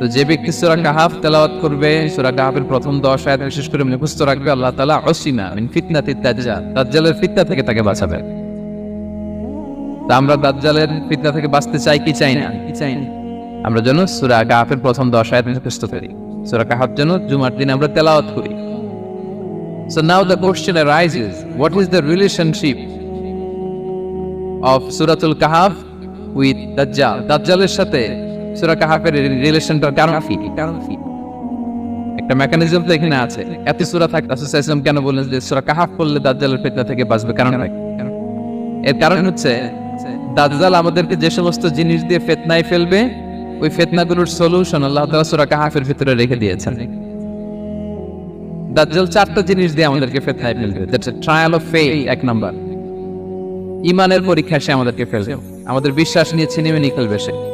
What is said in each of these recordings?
তো যে ব্যক্তি সূরা কাহাফ তেলাওয়াত করবে সূরা কাহাফের প্রথম দশ আয়াত বিশেষ করে মুখস্থ রাখবে আল্লাহ তাআলা অসীমা মিন ফিতনাতি দাজ্জাল দাজ্জালের ফিতনা থেকে তাকে বাঁচাবে। তা আমরা দাজ্জালের ফিতনা থেকে বাঁচতে চাই কি চাই না? কি চাই না? আমরা যেন সূরা কাহাফের প্রথম দশ আয়াত মুখস্থ করি। সূরা কাহাফ যেন জুমার দিন আমরা তেলাওয়াত করি। So now the question arises, what is the relationship of Suratul Kahf with Dajjal? দাজ্জালের সাথে সূরা কাহাফের কারণ কারণ কি একটা মেকানিজম তো এখানে আছে। এত সূরা থাকতে রাসূল ইসলাম কেন বললেন যে সূরা কাহাফ দাজ্জালের ফিতনা থেকে বাঁচবে? কারণ এর কারণ হচ্ছে দাজ্জাল আমাদেরকে যে সমস্ত জিনিস দিয়ে ফিতনায় ফেলবে ওই ফিতনাগুলোর সলিউশন আল্লাহ তাআলা সূরা কাহাফের ভিতরে রেখে দিয়েছেন। দাজ্জাল চারটা জিনিস দিয়ে আমাদেরকে ফেতনায় ফেলবে। That's a trial of faith এক নাম্বার। ইমানের পরীক্ষা সে আমাদেরকে ফেলবে। আমাদের বিশ্বাস নিয়ে ছিনিয়ে নিয়ে ফেলবে সে।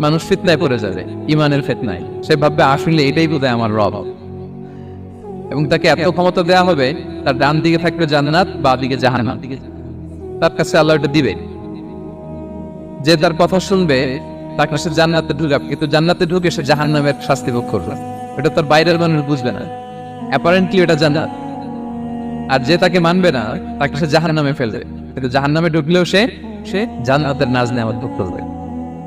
মানুষ ফিতনায় পড়ে যাবে, ইমানের ফিতনায়। সে ভাববে আসলে এটাই বোধহয় আমার রব। এবং তাকে এত ক্ষমতা দেয়া হবে, তার ডান দিকে থাকবে জান্নাত, বা দিকে জাহান্নাম। তার কাছে আল্লাহ এটা দিবে। যে তার কথা শুনবে, তার কাছে জান্নাতে ঢুকাবে। কিন্তু জান্নাতে ঢুকে সে জাহান্নামের শাস্তি ভোগ করবে। এটা তার বাইরের মানুষ বুঝবে না। অ্যাপারেন্টলি এটা জান্নাত। আর যে তাকে মানবে না, তাকে সে জাহান্নামে ফেলবে। কিন্তু জাহান্নামে ঢুকলেও সে সে জান্নাতের নাজ নেওয়ার ভোগ করবে।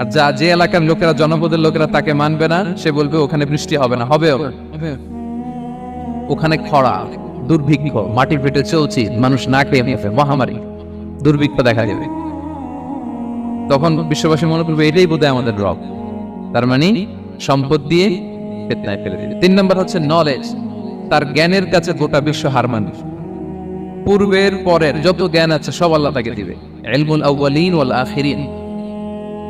আর যা যে এলাকার লোকেরা জনপদের লোকেরা তাকে মানবে না সে বলবে ওখানে বৃষ্টি হবে না। হবে? ওখানে খরা দুর্ভিক্ষ মাটি ফেটে চলছি মানুষ না খেয়ে মরবে, মহামারী দুর্ভিক্ষ দেখা যাবে তখন বিশ্ববাসী মনে করবে এটাই বোধহয় আমাদের রব। তার মানে সম্পদ দিয়ে ফেতনায় ফেলে দিবে। তিন নম্বর হচ্ছে নলেজ তার জ্ঞানের কাছে গোটা বিশ্ব হার মানুষ পূর্বের পরের যত জ্ঞান আছে সব আল্লাহ তাকে দিবে। ইলমুল আউয়ালিন ওয়াল আখিরিন।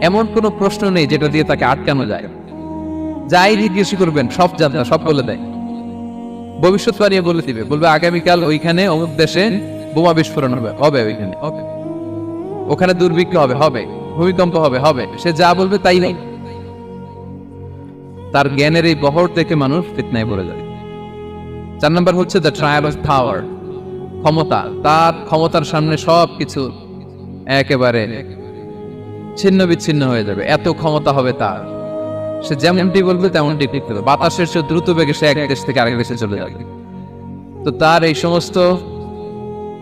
এমন কোনো প্রশ্ন নেই যেটা দিয়ে তাকে আটকানো যায়। যাই জিজ্ঞেস করবেন, সব জানতা সব বলে দেয়। ভবিষ্যৎবাণী বলে দিবে, বলবে আগামীকাল ওইখানে অমুক দেশে বোমা বিস্ফোরণ হবে হবে ওইখানে, হবে। ওখানে দুর্ভিক্ষ হবে হবে। ভূমিকম্প হবে হবে। সে যা বলবে তাই নেই তার জ্ঞানের এই বহর দেখে মানুষ ফিতনায় পড়ে যায়। চার নম্বর হচ্ছে দ্য ট্রায়াল অফ পাওয়ার ক্ষমতা। তার ক্ষমতার সামনে সব কিছু একেবারে ছিন্ন বিচ্ছিন্ন হয়ে যাবে। এত ক্ষমতা হবে তার। সে যেমনটি বলবে, তেমনটি ঠিক করবে বাতাসের চেয়ে দ্রুত বেগে সে এক দেশ থেকে আরেক দেশে চলে যাবে। তো তার এই সমস্ত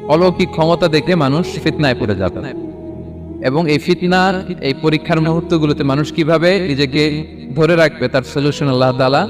অলৌকিক ক্ষমতা দেখে মানুষ ফিতনায় পড়ে যাবে। এবং এই ফিতনার এই পরীক্ষার মুহূর্তগুলোতে মানুষ কীভাবে নিজেকে ধরে রাখবে, তার সলিউশন আল্লাহ তাআলা